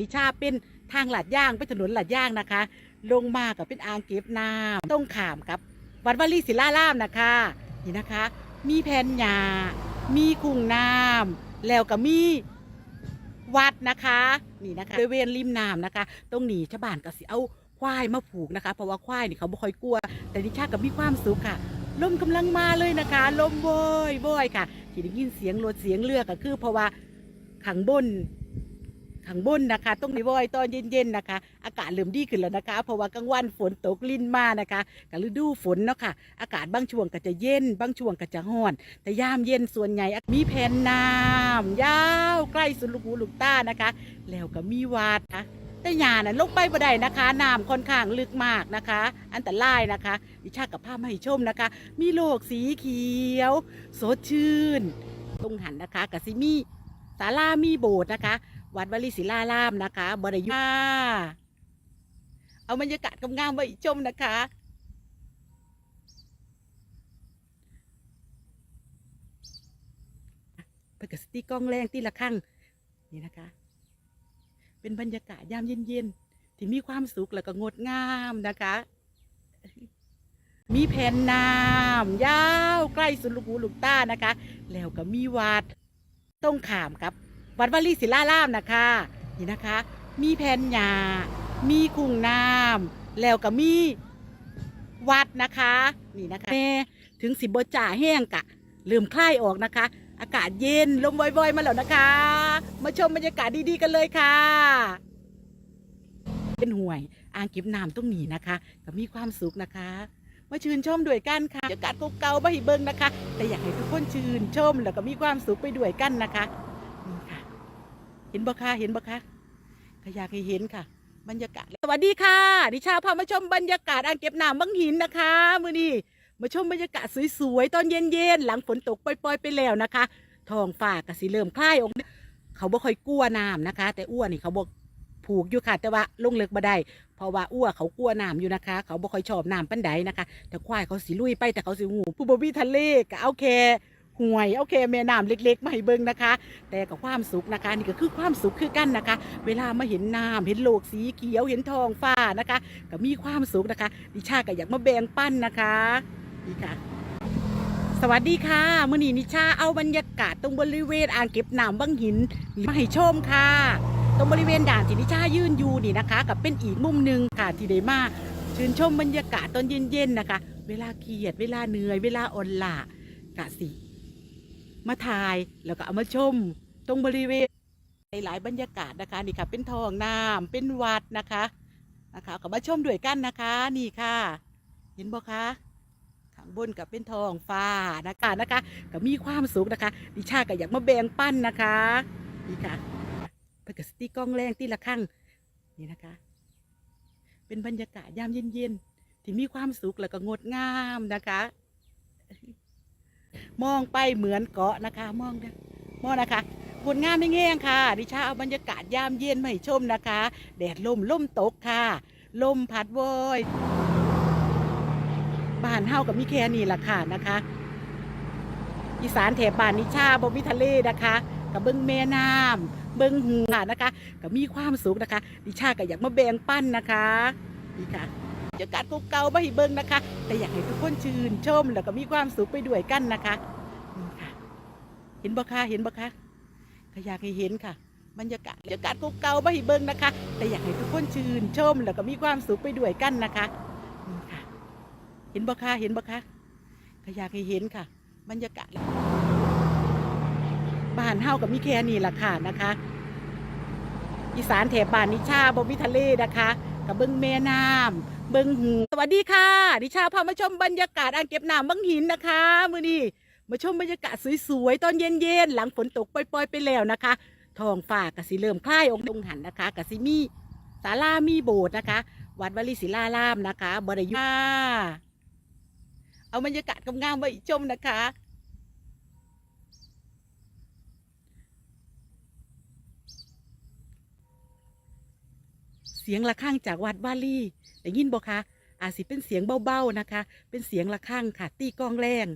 นิชาเป็นทางหลาดย่างเป็นถนนหลาดย่างนะคะ ลงมากับเป็นอ่างเก็บน้ำต้องขามครับ วัดวลีศิลารามนะคะนี่นะคะ มีแผ่นหญ้ามีคุ้งน้ำแล้วก็มีวัดนะคะนี่นะคะบริเวณริมน้ำนะคะ ตรงนี้ชาวบ้านก็สิเอาควายมาผูกนะคะ เพราะว่าควายนี่เขาไม่ค่อยกลัว แต่นิชาก็มีความสุขค่ะลมกำลังมาเลยนะคะ ลมโวยโวยค่ะที่ได้ยินเสียงรถเสียงเรือก็คือเพราะว่าขังบน ขังบนนะคะต้องในโวยตอนเย็นๆนะคะ อากาศเริ่มดีขึ้นแล้วนะคะ เพราะว่ากลางวันฝนตกลิ่นมานะคะกับฤดูฝนเนาะค่ะอากาศบางช่วงก็จะเย็น บางช่วงก็จะร้อน แต่ยามเย็นส่วนใหญ่มีแผ่นน้ำยาวใกล้สุดลูกหูลูกตานะคะ แล้วก็มีวัดนะแต่ยาน่ะลงไปบ่ได้นะคะน้ำค่อนข้างลึกมากนะคะ อันตรายนะคะดิชากับภาพมาให้ชมนะคะ มีโลกสีเขียว สดชื่น ตรงหันนะคะกับซิมีศาลามีโบสถ์นะคะ วัดวลีศิลารามนะคะบริยุทธ์เอาบรรยากาศกำงามไว้ชมนะคะเพื่อกบสติกล้องแรงที่ละข้างนี่นะคะ เป็นบรรยากาศยามเย็นๆ ที่มีความสุขแล้วก็งดงามนะคะ มีแผ่นน้ำยาวใกล้สุดลูกหูลูกตานะคะ แล้วก็มีวัดต้องขามครับ วัดวลีศิลารามนะคะนี่นะคะ มีแผ่นหญ้ามีคุ้งน้ำแล้วก็มีวัดนะคะ นี่นะคะแม่ถึงสิบจ่าแห้งกะเริ่มคลายออกนะคะ อากาศเย็นลมบ่อยๆ มาแล้วนะคะ มาชมบรรยากาศดีๆกันเลยค่ะ เป็นห่วยอ่างเก็บน้ำตรงหนีนะคะก็มีความสุขนะคะมาชื่นชมด้วยกันค่ะบรรยากาศเก่าๆมาให้เบิ่งนะคะ แต่อยากให้ทุกคนชื่นชมแล้วก็มีความสุขไปด้วยกันนะคะ ห็นบ่คะเห็นบ่คะก็อยากให้เห็นค่ะ บรรยากาศ สวัสดีค่ะ ดิชาพามาชมบรรยากาศอ่างเก็บน้ำบางหินนะคะมือนี้มาชมบรรยากาศสวยๆตอนเย็นๆหลังฝนตกปล่อยๆไปแล้วนะคะท้องฟ้าก็สิเริ่มคล้ายออกเขาบ่ค่อยกลัวน้ำนะคะ แต่อ้วนนี่เขาบอกผูกอยู่ค่ะ แต่ว่าลงเลิกบ่ได้เพราะว่าอ้วเขากลัวน้ำอยู่นะคะ เขาบ่ค่อยชอบน้ำปันใดนะคะ แต่ควายเขาสิลุยไปแต่เขาสิหูผู้บ่มีทะเลก็เอาแค่ ห่วยเอาแค่แม่น้ำเล็กๆมาให้เบิ่งนะคะ แต่กับความสุขนะคะ นี่ก็คือความสุขคือกันนะคะ เวลามาเห็นน้ำเห็นโลกสีเขียวเห็นทองฟ้านะคะ ก็มีความสุขนะคะ ดิชาก็อยากมาแบ่งปั้นนะคะนี่ค่ะ สวัสดีค่ะมื่อนี้นิชาเอาบรรยากาศตรงบริเวณอ่างเก็บน้ำบางหินมาให้ชมค่ะตรงบริเวณด่านที่นิชายืนอยู่นี่นะคะ กับเป็นอีกมุมหนึ่งค่ะที่ได้มาชื่นชมบรรยากาศตอนเย็นๆนะคะ เวลาเครียดเวลาเหนื่อยเวลาอ่อนล้ากะสิ มาถ่ายแล้วก็เอามาชม ตรงบริเวณหลายบรรยากาศนะคะนี่ค่ะเป็นทองน้ำเป็นวัดนะคะนะคะก็มาชมด้วยกันนะคะ นี่ค่ะ เห็นบ่คะข้างบนกับเป็นทองฟ้านะคะนะคะ ก็มีความสุขนะคะดิชาก็อยากมาแบ่งปั้นนะคะนี่ค่ะเพื่อกบสติกล้องแรงที่ละข้างนี่นะคะ เป็นบรรยากาศยามเย็นๆที่มีความสุขแล้วก็งดงามนะคะ มองไปเหมือนเกาะนะคะ มองนะมองนะคะงดงามไม่แง่งค่ะ ดิชาเอาบรรยากาศยามเย็นมาให้ชมนะคะ แดดลมลมตกค่ะ ลมพัดโวยบ้านเฮากับมีแค่นี้ล่ะค่ะนะคะ อีสานแถบบ้านนิชาบมีทะเลนะคะกับเบิ้งแม่น้ำเบิ้งหูค่ะนะคะ ก็มีความสุขนะคะ ดิชาก็อยากมาแบ่งปั้นนะคะนี่ค่ะ รรยากาศเก่าๆมาให้เบิ้งนะคะ แต่อยากให้ทุกคนชื่นชมแล้วก็มีความสุขไปด้วยกันนะคะนี่ค่ะ เห็นบ่คะเห็นบ่คะก็อยากให้เห็นค่ะ บรรยากาศบรรยากาศเก่าๆมาให้เบิ้งนะคะ แต่อยากให้ทุกคนชื่นชมแล้วก็มีความสุขไปด้วยกันนะคะนี่ค่ะ เห็นบ่คะเห็นบ่คะก็อยากให้เห็นค่ะ บรรยากาศบ้านเฮากับมีแค่นี้ล่ะค่ะนะคะ อีสานแถบบ้านนิชาบ่มีทะเลนะคะ กับเบิ้งแม่น้ำเบิ้งหูสวัสดีค่ะนิชาพามาชมบรรยากาศอ่างเก็บน้ำบางหินนะคะมือนี้มาชมบรรยากาศสวยๆตอนเย็นๆหลังฝนตกปล่อยๆไปแล้วนะคะทองฟ้าก็สิเริ่มคล้ายองค์ดงหันนะคะก็สิมีศาลามีโบสถ์นะคะ วัดวลีศิลารามนะคะบริยุทธ์เอาบรรยากาศงามๆไว้ชมนะคะ สียงระฆังจากวัดวาลีได้ยินบ่คะอาจสิเป็นเสียงเบาๆนะคะ เป็นเสียงระฆังค่ะ ตีกลองแรง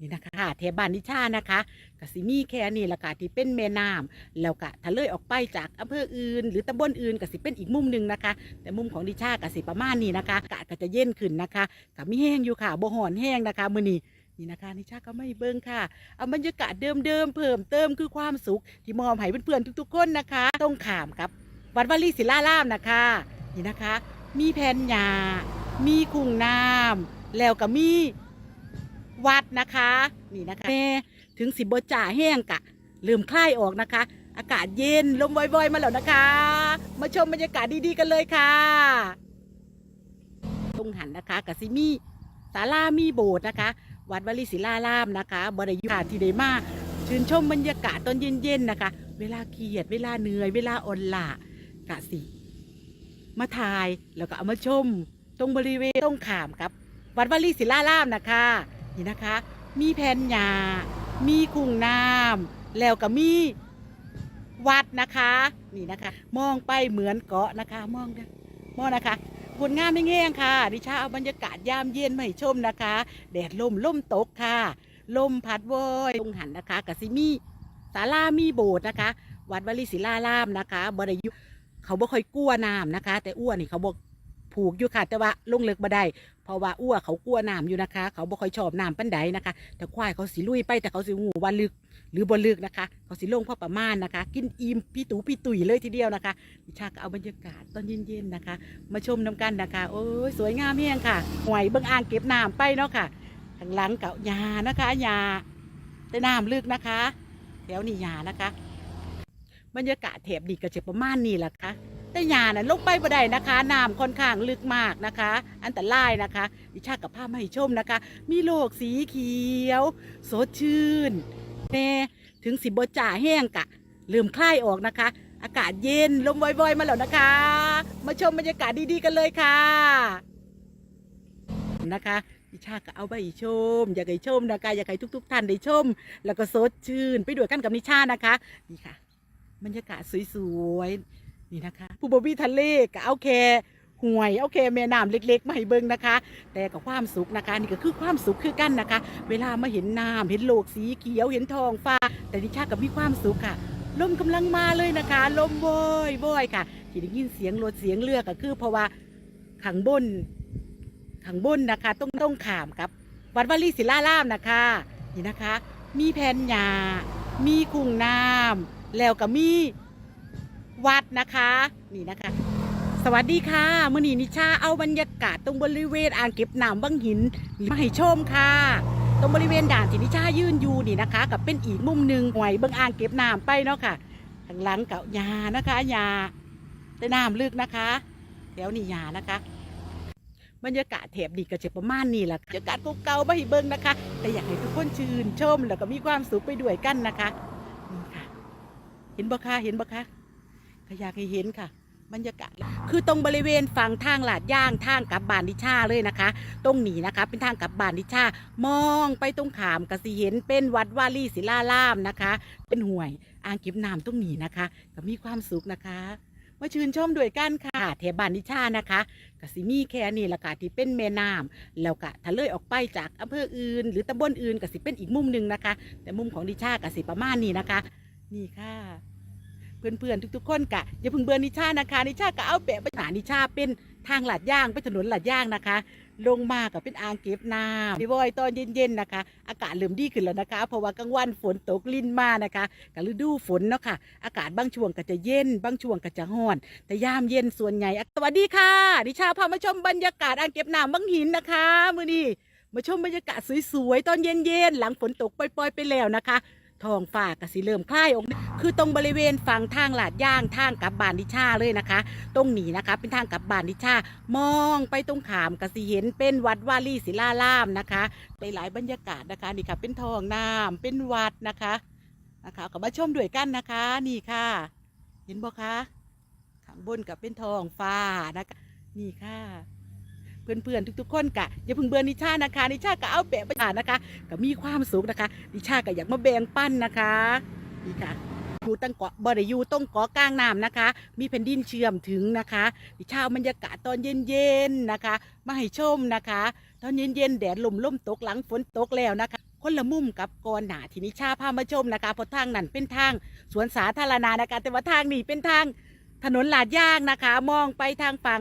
นี่นะคะแถบบ้านนิชานะคะกสิมีแค่นี้ละค่ะที่เป็นแม่น้ำแล้วก็ถ้าเลยออกไปจากอำเภออื่น หรือตำบลอื่นกสิเป็นอีกมุมหนึ่งนะคะ แต่มุมของดิชากสิประมาณนี้นะคะกาศก็จะเย็นขึ้นนะคะกับมีแห้งอยู่ค่ะบ่หอนแห้งนะคะมื้อนี้นี่นะคะนิชาก็ไม่เบิ่งค่ะเอาบรรยากาศเดิมๆเพิ่มเติมคือความสุขที่มอบให้เพื่อนๆทุกๆคนนะคะ ต้องขามครับ วัดวลีศิลารามนะคะนี่นะคะ มีแผ่นหญ้ามีคุ้งน้ำแล้วก็มีวัดนะคะ นี่นะคะแม่ถึงสิบจ่าแห้งกะลืมคลายออกนะคะ อากาศเย็นลมวอยๆมาแล้วนะคะ มาชมบรรยากาศดีๆกันเลยค่ะ ตรงหันนะคะกสิมีศาลามีโบสถ์นะคะ วัดวลีศิลารามนะคะบริยุทธ์ที่ได้มาชื่นชมบรรยากาศตอนเย็นๆนะคะ เวลาเครียดเวลาเหนื่อยเวลาอ่อนล้า กะสิ มาถ่ายแล้วก็เอามาชม ตรงบริเวณตรงขามครับ วัดวลีศิลารามนะคะ นี่นะคะ มีแผ่นหญ้ามีคุ้งน้ำแล้วก็มีวัดนะคะ นี่นะคะ มองไปเหมือนเกาะนะคะ มองนะมองนะคะผลงานไม่แง่งค่ะ ดิฉันเอาบรรยากาศยามเย็นมาให้ชมนะคะ แดดลมลมตกค่ะ ลมพัดโวยตรงหันนะคะกสิมีศาลามีโบสถ์นะคะ วัดวลีศิลารามนะคะบริยุ เขาบ่ค่อยกลัวน้ำนะคะ แต่อ้วนนี่เขาบอกผูกอยู่ค่ะ แต่ว่าลงเลิกบ่ได้เพราะว่าอ้วเขากลัวน้ำอยู่นะคะ เขาบ่ค่อยชอบน้ำปันใดนะคะ แต่ควายเขาสิลุยไปแต่เขาสิหูว่าลึกหรือบ่ลึกนะคะ เขาสิลงพอประมาณนะคะ กินอิ่มพี่ตูพี่ตุ๋ยเลยทีเดียวนะคะดิชาก็เอาบรรยากาศตอนเย็นๆนะคะ มาชมน้ำกันนะคะ โอ้ยสวยงามเฮียงค่ะหวยเบิ่งอ่างเก็บน้ำไปเนาะค่ะข้างหลังเก่ายานะคะยาแต่น้ำลึกนะคะ แถวนี้ยานะคะ บรรยากาศแถบดีก็จะประมาณนี้แหละค่ะแต่ยาน่ะลงไปบ่ได้นะคะน้ำค่อนข้างลึกมากนะคะ อันตรายนะคะดิชากับภาพมาให้ชมนะคะ มีโลกสีเขียว สดชื่นแน่ถึงสิบจ่าแห้งกะลืมคลายออกนะคะ อากาศเย็นลมวอยๆ มาแล้วนะคะ มาชมบรรยากาศดีๆกันเลยค่ะนะคะดิชาก็เอาไปชม อยากให้ชมนะคะอยากให้ทุก ๆ ท่านได้ชม แล้วก็สดชื่น ไปด้วยกันกับนิชานะคะนี่ค่ะ บรรยากาศสวยๆนี่นะคะผู้บวิทะเลก็เอาแค่ห่วยเอาแค่แม่น้ำเล็กๆมาให้เบิ่งนะคะ แต่กับความสุขนะคะ นี่ก็คือความสุขคือกันนะคะ เวลามาเห็นน้ำเห็นโลกสีเขียวเห็นทองฟ้า แต่นิชากับมีความสุขค่ะลมกำลังมาเลยนะคะลมโวยโวยค่ะที่ได้ยินเสียงรถเสียงเรือก็คือเพราะว่าขังบนขังบนนะคะ ต้องต้องขามครับ วัดวลีศิลารามนะคะ นี่นะคะ มีแผ่นหญ้ามีคุ้งน้ำ แล้วก็มีวัดนะคะ นี่นะคะ สวัสดีค่ะมื่อนี้นิชาเอาบรรยากาศตรงบริเวณอ่างเก็บน้ำบังหินมาให้ชมค่ะ ตรงบริเวณด่านที่นิชายืนอยู่นี่นะคะ กับเป็นอีกมุมหนึ่งหวยเบิ่งอ่างเก็บน้ำไปเนาะค่ะข้างหลังกับยานะคะยาแต่น้ำลึกนะคะแถวนี้ยานะคะ บรรยากาศแถบดีก็จะประมาณนี้แหละบรรยากาศเก่าๆมาให้เบิ่งนะคะ แต่อยากให้ทุกคนชื่นชมแล้วก็มีความสุขไปด้วยกันนะคะนี่ค่ะ เห็นบ่คะเห็นบ่คะก็อยากให้เห็นค่ะ บรรยากาศ คือตรงบริเวณฝั่งทางลาดย่างทางกลับบานดิชาเลยนะคะ ตรงนี้นะคะ เป็นทางกลับบานดิชามองไปตรงขามกสิเห็นเป็นวัดวาลีศิลารามนะคะ เป็นห่วยอ่างเก็บน้ำตรงนี้นะคะ ก็มีความสุขนะคะมาชื่นชมด้วยกันค่ะแถบบานดิชานะคะกสิมีแค่นี้ละค่ะที่เป็นแม่น้ำแล้วก็ถ้าเลยออกไปจากอำเภออื่น หรือตำบลอื่นก็สิเป็นอีกมุมหนึ่งนะคะ แต่มุมของดิชากสิประมาณนี้นะคะ นี่ค่ะ เพื่อนๆทุก ๆ คนกะอย่าเพิ่งเบื่อนิชานะคะนิชาก็เอาแปะไปหานิชาเป็นทางหลาดย่างไปถนนหลาดย่างนะคะ ลงมากับเป็นอ่างเก็บน้ำดีวอยตอนเย็นๆนะคะ อากาศเริ่มดีขึ้นแล้วนะคะ เพราะว่ากลางวันฝนตกลิ่นมานะคะกับฤดูฝนเนาะค่ะ อากาศบางช่วงก็จะเย็น บางช่วงก็จะร้อน แต่ยามเย็นส่วนใหญ่สวัสดีค่ะดิชาพามาชมบรรยากาศอ่างเก็บน้ำบางหินนะคะ มือนี้มาชมบรรยากาศสวยๆตอนเย็นๆหลังฝนตกปล่อยๆไปแล้วนะคะ ทองฟ้าก็สิเริ่มคล้ายออกคือตรงบริเวณฝั่งทางลาดย่างทางกับบานดิชาเลยนะคะ ตรงนี้นะคะ เป็นทางกับบานดิชามองไปตรงขามกสิเห็นเป็นวัดวาลีศิลารามนะคะหลายๆบรรยากาศนะคะนี่ค่ะเป็นทองน้ำเป็นวัดนะคะนะคะก็มาชมด้วยกันนะคะ นี่ค่ะ เห็นบ่คะข้างบนกับเป็นทองฟ้านะคะนี่ค่ะ เพื่อนๆทุกๆคนกะอย่าเพิ่งเบื่อนิชานะคะ นิชาก็เอาแบะไปอ่านนะคะก็มีความสุขนะคะดิชาก็อยากมาแบ่งปั้นนะคะนี่ค่ะอยู่ตั้งเกาะบริยูต้องเกาะกลางน้ำนะคะ มีแผ่นดินเชื่อมถึงนะคะดิชาบรรยากาศตอนเย็นๆนะคะ มาให้ชมนะคะ ตอนเย็นๆแดดลมล่มตกหลังฝนตกแล้วนะคะ คนละมุมกับกอนหนาที่นิชาพามาชมนะคะเพราะทางนั้นเป็นทางสวนสาธารณะนะคะ แต่ว่าทางนี้เป็นทางถนนลาดยางนะคะ มองไปทางฝั่ง